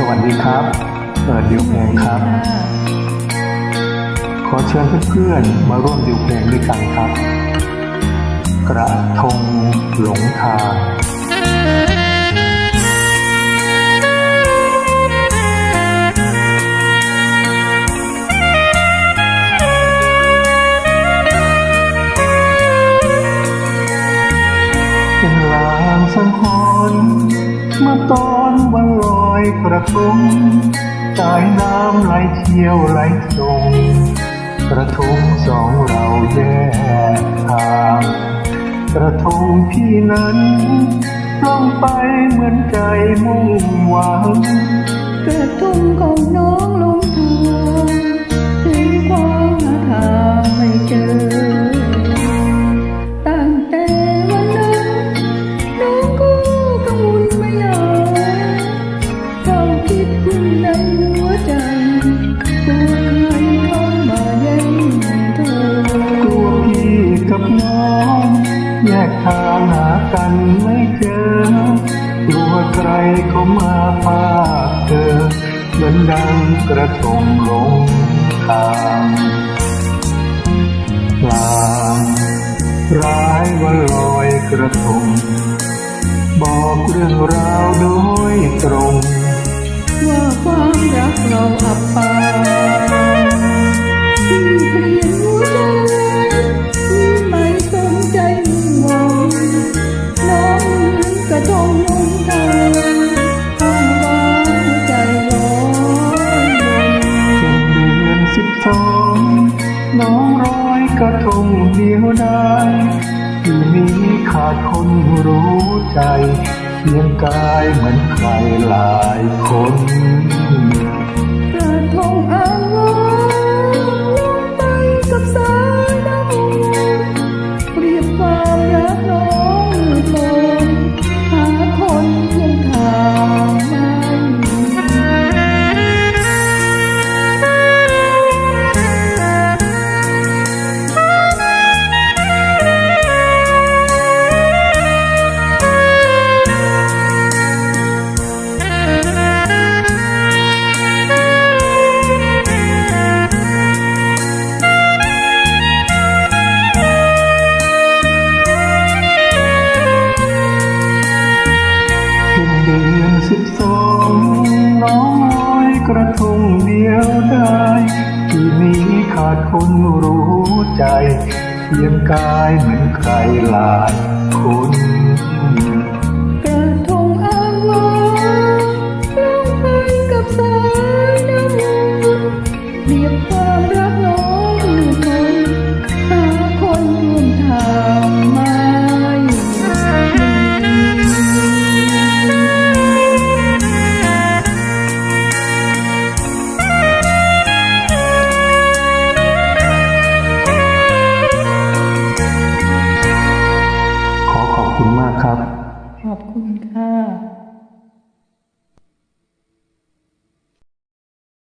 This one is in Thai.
สวัสดีครับ เปิดดิวเพลงครับ ขอเชิญเพื่อนๆมาร่วมดิวเพลงด้วยกันครับ กระทงหลงทาง สังหรณ์เมื่อตอนวันลอยกระทงสายน้ำไหลเชี่ยวไหลตรงกระทงสองเราแยกทางกระทงพี่นั้นล่องไปเหมือนใจมุ่งหวัง กทางหากันไม่เจอกลัวใครเขามาพาเธอเหมือนดังกระทงลงทางลางร้ายวันลอยกระทง บอกเรื่องราวโดยตรง ว่าความรักเราอับปาง ที่นี้ขาดคนรู้ใจเพียงกายเหมือนใครหลายคน กระทงเดียวได้ ที่นี้ขาดคนรู้ใจเพียงกายเหมือนใครหลายคน ขอบคุณค่ะ